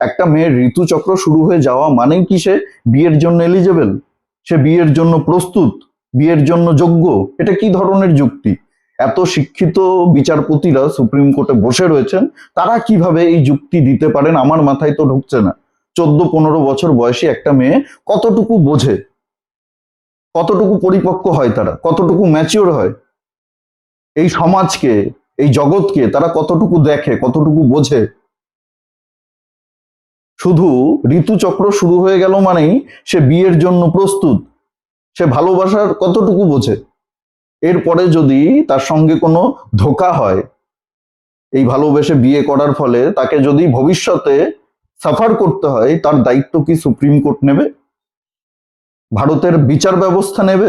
একটা মেয়ের ঋতুচক্র শুরু হয়ে যাওয়া মানেই কি সে বিয়ের জন্য এলিজেবল সে বিয়ের জন্য প্রস্তুত? বিয়ের জন্য যোগ্য? এটা কি ধরনের যুক্তি? এত শিক্ষিত বিচারপতিরা সুপ্রিম কোর্টে বসে রয়েছেন, তারা কীভাবে এই যুক্তি দিতে পারেন? আমার মাথায় তো ঢুকছে না। চোদ্দ পনেরো বছর বয়সী একটা মেয়ে কতটুকু বোঝে? কতটুকু পরিপক্ক হয় তারা? কতটুকু ম্যাচিওর হয়? এই সমাজকে, এই জগৎকে তারা কতটুকু দেখে, কতটুকু বোঝে? শুধু ঋতুচক্র শুরু হয়ে গেল মানেই সে বিয়ের জন্য প্রস্তুত। সে ভালোবাসার কতটুকু বোঝে? এরপরে যদি তার সঙ্গে কোনো ধোকা হয়, এই ভালোবেসে বিয়ে করার ফলে তাকে যদি ভবিষ্যতে সাফার করতে হয়, তার দায়িত্ব কি সুপ্রিম কোর্ট নেবে? ভারতের বিচার ব্যবস্থা নেবে?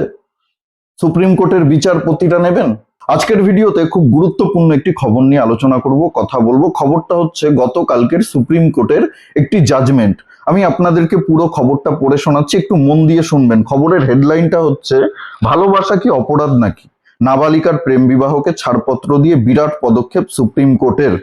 সুপ্রিম কোর্টের বিচারপতিরা নেবেন? আজকের ভিডিওতে খুব গুরুত্বপূর্ণ একটি খবর নিয়ে আলোচনা করব, কথা বলব। খবরটা হচ্ছে গতকালকের সুপ্রিম কোর্টের একটি জাজমেন্ট আমি আপনাদেরকে পুরো খবরটা পড়ে শোনাচ্ছি, একটু মন দিয়ে শুনবেন। খবরের হেডলাইনটা হচ্ছে, ভালোবাসা কি অপরাধ নাকি? নাবালিকার প্রেম বিবাহকে ছাড়পত্র দিয়ে বিরাট পদক্ষেপ সুপ্রিম কোর্টের।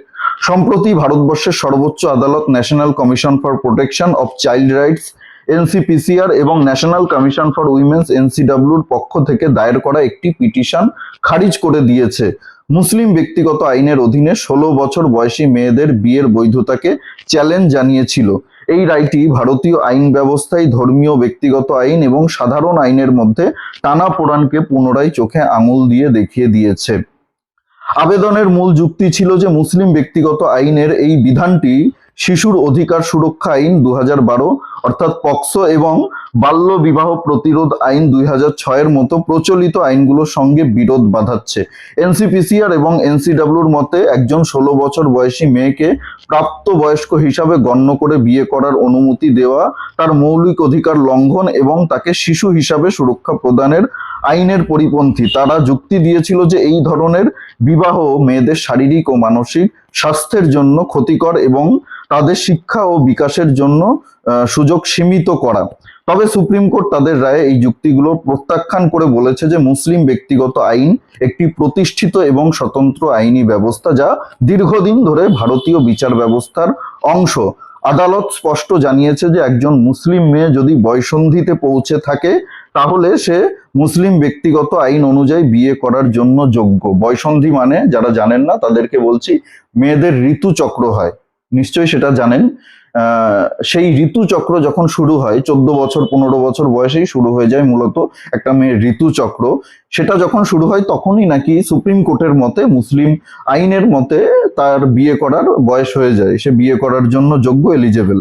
সম্প্রতি ভারতবর্ষের সর্বোচ্চ আদালত national commission for protection of child rights NCPCR এবং ন্যাশনাল কমিশন ফর উইমেন্স এনসিডব্লিউর পক্ষ থেকে দায়ের করা একটি পিটিশন খারিজ করে দিয়েছে। মুসলিম ব্যক্তিগত আইনের অধীনে ষোলো বছর বয়সী মেয়েদের বিয়ের বৈধতাকে চ্যালেঞ্জ জানিয়েছিল। এই রায়টি ভারতীয় আইন ব্যবস্থায় ধর্মীয় ব্যক্তিগত আইন এবং সাধারণ আইনের মধ্যে টানা পোড়ানকে পুনরায় চোখে আঙুল দিয়ে দেখিয়ে দিয়েছে। আবেদনের মূল যুক্তি ছিল যে মুসলিম ব্যক্তিগত আইনের এই বিধানটি শিশুর অধিকার সুরক্ষা আইন হাজার বারো, অর্থাৎ পক্সো এবং বাল্য বিবাহ প্রতিরোধ আইন দুই ছয়ের মতো প্রচলিত আইনগুলোর সঙ্গে বিরোধ বাঁধাচ্ছে। এনসিপিসিআর এবং এনসিডব্লিউর মতে একজন ষোলো বছর বয়সী মেয়েকে প্রাপ্তবয়স্ক হিসাবে গণ্য করে বিয়ে করার অনুমতি দেওয়া তার মৌলিক অধিকার লঙ্ঘন এবং তাকে শিশু হিসাবে সুরক্ষা প্রদানের আইনের পরিপন্থী। তারা যুক্তি দিয়েছিল যে এই ধরনের বিবাহ মেয়েদের শারীরিক ও মানসিক স্বাস্থ্যের জন্য ক্ষতিকর এবং তাদের শিক্ষা ও বিকাশের জন্য সুযোগ সীমিত করা। তবে সুপ্রিম কোর্ট তাদের রায়ে এই যুক্তিগুলো প্রত্যাখ্যান করে বলেছে যে মুসলিম ব্যক্তিগত আইন একটি প্রতিষ্ঠিত এবং স্বতন্ত্র আইনি ব্যবস্থা যা দীর্ঘদিন ধরে ভারতীয় বিচার ব্যবস্থার অংশ। আদালত স্পষ্ট জানিয়েছে যে একজন মুসলিম মেয়ে যদি বয়সন্ধিতে পৌঁছে থাকে, তাহলে সে মুসলিম ব্যক্তিগত আইন অনুযায়ী বিয়ে করার জন্য যোগ্য। বয়সন্ধি মানে যারা জানেন না, তাদেরকে বলছি মেয়েদের ঋতুচক্র হয়। নিশ্চয়ই সেটা জানেন। সেই ঋতুচক্র যখন শুরু হয়, চোদ্দ বছর, পনেরো বছর বয়সেই শুরু হয়ে যায় মূলত একটা মেয়ের ঋতুচক্র। সেটা যখন শুরু হয়, তখনই নাকি সুপ্রিম কোর্টের মতে, মুসলিম আইনের মতে তার বিয়ে করার বয়স হয়ে যায়। সে বিয়ে করার জন্য যোগ্য, এলিজেবল।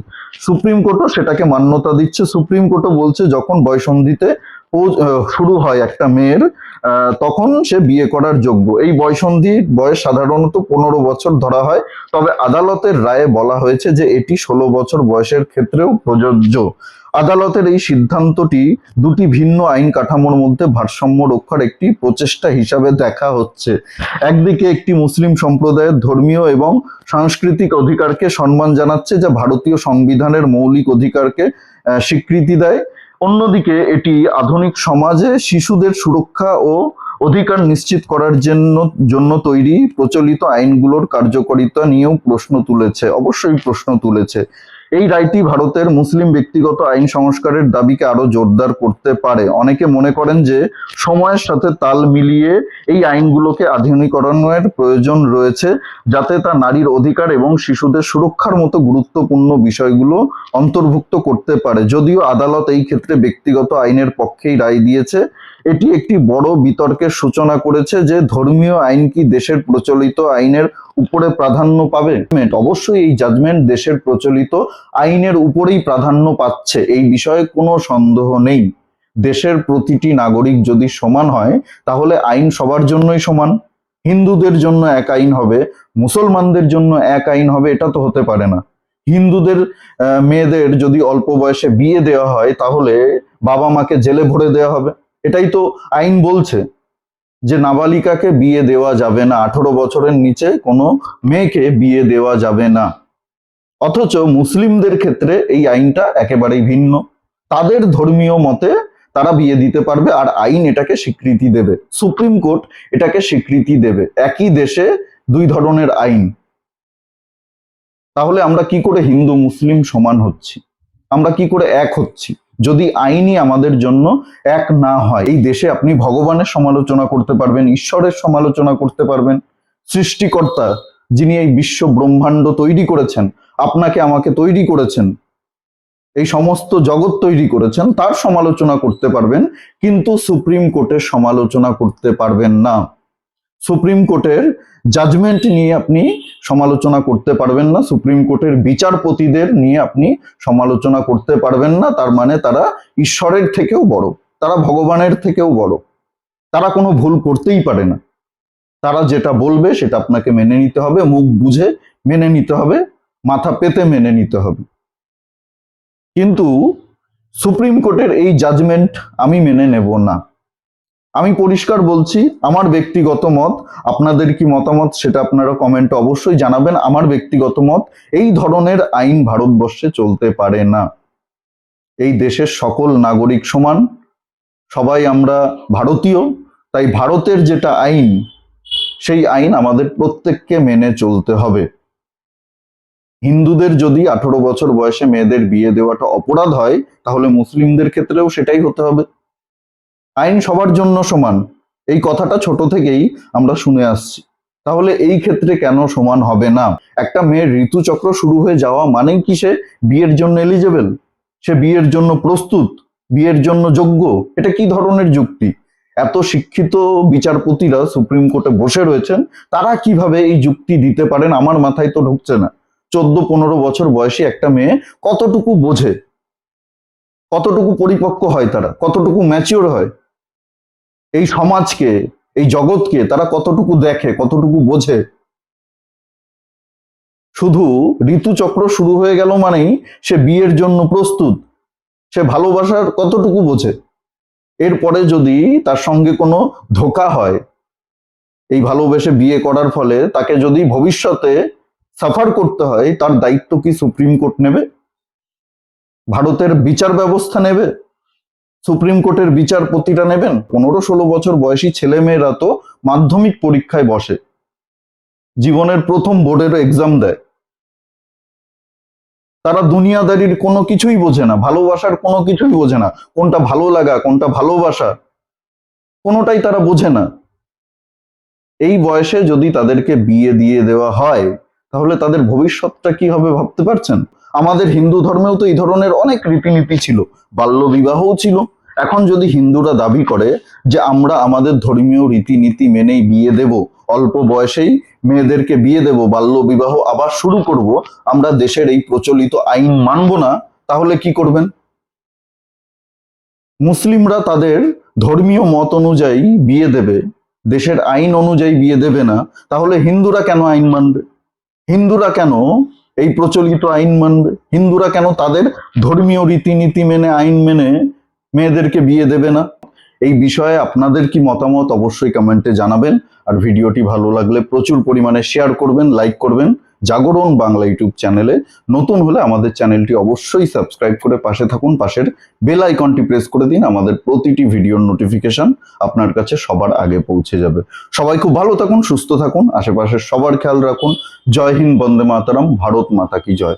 সুপ্রিম কোর্টও সেটাকে মান্যতা দিচ্ছে। সুপ্রিম কোর্টও বলছে, যখন বয়সন্ধিতে শুরু হয় একটা মেয়ের তখন সে বিয়ে করার যোগ্য। এই বয়সন্ধি বয়স সাধারণত পনেরো বছর ধরা হয়। তবে আদালতের রায়ে বলা হয়েছে যে এটি ষোলো বছর বয়সের ক্ষেত্রেও প্রযোজ্য। আদালতের এই সিদ্ধান্তটি দুটি ভিন্ন আইন কাঠামোর মধ্যে ভারসাম্য রক্ষার একটি প্রচেষ্টা হিসাবে দেখা হচ্ছে। একদিকে একটি মুসলিম সম্প্রদায়ের ধর্মীয় এবং সাংস্কৃতিক অধিকারকে সম্মান জানাচ্ছে যা ভারতীয় সংবিধানের মৌলিক অধিকারকে স্বীকৃতি দেয়। অন্যদিকে এটি আধুনিক সমাজে শিশুদের সুরক্ষা ও অধিকার নিশ্চিত করার জন্য জন্য তৈরি প্রচলিত আইনগুলোর কার্যকারিতা নিয়েও প্রশ্ন তুলেছে, অবশ্যই প্রশ্ন তুলেছে। এই রায়টি ভারতের মুসলিম ব্যক্তিগত আইন সংস্কারের দাবিকে আরও জোরদার করতে পারে। অনেকে মনে করেন যে সময়ের সাথে তাল মিলিয়ে এই আইনগুলোকে আধুনিকরণের প্রয়োজন রয়েছে, যাতে তা নারীর অধিকার এবং শিশুদের সুরক্ষার মতো গুরুত্বপূর্ণ বিষয়গুলো অন্তর্ভুক্ত করতে পারে। যদিও আদালত এই ক্ষেত্রে ব্যক্তিগত আইনের পক্ষেই রায় দিয়েছে। এটি একটি বড় বিতর্কের সূচনা করেছে যে ধর্মীয় আইন কি দেশের প্রচলিত আইনের উপরে প্রাধান্য পাবে? অবশ্যই এই জাজমেন্ট দেশের প্রচলিত আইনের উপরেই প্রাধান্য পাচ্ছে, এই বিষয়ে কোনো সন্দেহ নেই। দেশের প্রতিটি নাগরিক যদি সমান হয়, তাহলে আইন সবার জন্যই সমান। হিন্দুদের জন্য এক আইন হবে, মুসলমানদের জন্য এক আইন হবে, এটা তো হতে পারে না। হিন্দুদের মেয়েদের যদি অল্প বয়সে বিয়ে দেওয়া হয়, তাহলে বাবা মাকে জেলে ভরে দেওয়া হবে। এটাই তো আইন বলছে যে নাবালিকাকে বিয়ে দেওয়া যাবে না। আঠারো বছরের নিচে কোনো মেয়েকে বিয়ে দেওয়া যাবে না। অথচ মুসলিমদের ক্ষেত্রে এই আইনটা একেবারেই ভিন্ন। তাদের ধর্মীয় মতে তারা বিয়ে দিতে পারবে আর আইন এটাকে স্বীকৃতি দেবে। সুপ্রিম কোর্ট এটাকে স্বীকৃতি দেবে। একই দেশে দুই ধরনের আইন। তাহলে আমরা কি করে হিন্দু মুসলিম সমান হচ্ছি? আমরা কি করে এক হচ্ছি? যদি আইনই আমাদের জন্য এক না হয়, এই দেশে আপনি ভগবানের সমালোচনা করতে পারবেন, ঈশ্বরের সমালোচনা করতে পারবেন। সৃষ্টিকর্তা যিনি এই বিশ্ব ব্রহ্মাণ্ড তৈরি করেছেন, আপনাকে আমাকে তৈরি করেছেন, এই সমস্ত জগৎ তৈরি করেছেন, তার সমালোচনা করতে পারবেন, কিন্তু সুপ্রিম কোর্টের সমালোচনা করতে পারবেন না। সুপ্রিম কোর্টের জাজমেন্ট নিয়ে আপনি সমালোচনা করতে পারবেন না। সুপ্রিম কোর্টের বিচারপতিদের নিয়ে আপনি সমালোচনা করতে পারবেন না। তার মানে তারা ঈশ্বরের থেকেও বড়, তারা ভগবানের থেকেও বড়। তারা কোনো ভুল করতেই পারে না। তারা যেটা বলবে সেটা আপনাকে মেনে নিতে হবে, মুখ বুঝে মেনে নিতে হবে, মাথা পেতে মেনে নিতে হবে। কিন্তু সুপ্রিম কোর্টের এই জাজমেন্ট আমি মেনে নেব না। আমি পরিষ্কার বলছি, আমার ব্যক্তিগত মত, আপনাদের কি মতামত সেটা আপনারা কমেন্টে অবশ্যই জানাবেন। আমার ব্যক্তিগত মত, এই ধরনের আইন ভারতবর্ষে চলতে পারে না। এই দেশের সকল নাগরিক সমান, সবাই আমরা ভারতীয়, তাই ভারতের যেটা আইন, সেই আইন আমাদের প্রত্যেককে মেনে চলতে হবে। হিন্দুদের যদি আঠারো বছর বয়সে মেয়েদের বিয়ে দেওয়াটা অপরাধ হয়, তাহলে মুসলিমদের ক্ষেত্রেও সেটাই হতে হবে। আইন সবার জন্য সমান। এই কথাটা ছোট থেকেই আমরা শুনে আসছি। তাহলে এই ক্ষেত্রে কেন সমান হবে না? একটা মেয়ের ঋতুচক্র শুরু হয়ে যাওয়া মানেই কি সে বিয়ের জন্য এলিজেবল সে বিয়ের জন্য প্রস্তুত? বিয়ের জন্য যোগ্য? এটা কি ধরনের যুক্তি? এত শিক্ষিত বিচারপতিরা সুপ্রিম কোর্টে বসে রয়েছেন, তারা কীভাবে এই যুক্তি দিতে পারেন? আমার মাথায় তো ঢুকছে না। চোদ্দ পনেরো বছর বয়সী একটা মেয়ে কতটুকু বোঝে? কতটুকু পরিপক্ক হয় তারা? কতটুকু ম্যাচিওর হয়? এই সমাজকে, এই জগৎকে তারা কতটুকু দেখে, কতটুকু বোঝে? শুধু ঋতুচক্র শুরু হয়ে গেল মানেই সে বিয়ের জন্য প্রস্তুত। সে ভালোবাসার কতটুকু বোঝে? এরপরে যদি তার সঙ্গে কোনো ধোকা হয়, এই ভালোবেসে বিয়ে করার ফলে তাকে যদি ভবিষ্যতে সাফার করতে হয়, তার দায়িত্ব কি সুপ্রিম কোর্ট নেবে? ভারতের বিচার ব্যবস্থা নেবে? সুপ্রিম কোর্টের বিচারপতিরা নেবেন? পনেরো ষোলো বছর বয়সী ছেলে মেয়েরা তো মাধ্যমিক পরীক্ষায় বসে। জীবনের প্রথম বোর্ডের এক্সাম দেয়। তারা দুনিয়াদারির কোনো কিছুই বোঝে না, ভালোবাসার কোনো কিছুই বোঝে না। কোনটা ভালো লাগা, কোনটা ভালোবাসা, কোনোটাই তারা বোঝে না। এই বয়সে যদি তাদেরকে বিয়ে দিয়ে দেওয়া হয়, তাহলে তাদের ভবিষ্যৎটা কি হবে ভাবতে পারছেন? আমাদের হিন্দু ধর্মেও তো এই ধরনের অনেক রীতিনীতি ছিল। বাল্য বিবাহও ছিল। এখন যদি হিন্দুরা দাবি করে যে আমরা আমাদের ধর্মীয় রীতিনীতি মেনেই বিয়ে দেব, অল্প বয়সেই মেয়েদেরকে বিয়ে দেব, বাল্য বিবাহ আবার শুরু করব, আমরা দেশের এই প্রচলিত আইন মানব না, তাহলে কি করবেন? মুসলিমরা তাদের ধর্মীয় মত অনুযায়ী বিয়ে দেবে, দেশের আইন অনুযায়ী বিয়ে দেবে না, তাহলে হিন্দুরা কেন আইন মানবে? হিন্দুরা কেন এই প্রচলিত আইন মানবে? হিন্দুরা কেন তাদের ধর্মীয় রীতিনীতি মেনে, আইন মেনে মেয়েদেরকে বিয়ে দেবে না। এই বিষয়ে আপনাদের কি মতামত অবশ্যই কমেন্টে জানাবেন। আর ভিডিওটি ভালো লাগলে প্রচুর পরিমাণে শেয়ার করবেন লাইক করবেন। জাগরণ বাংলা ইউটিউব চ্যানেলে। নতুন হলে আমাদের চ্যানেলটি অবশ্যই সাবস্ক্রাইব করে পাশে থাকুন। পাশের বেল আইকনটি প্রেস করে দিন, আমাদের প্রতিটি ভিডিওর নোটিফিকেশন আপনার কাছে সবার আগে পৌঁছে যাবে। সবাই খুব ভালো থাকুন, সুস্থ থাকুন। আশেপাশের সবার খেয়াল রাখুন। জয় হিন্দ, বন্দে মাতারাম, ভারত মাতা কি জয়।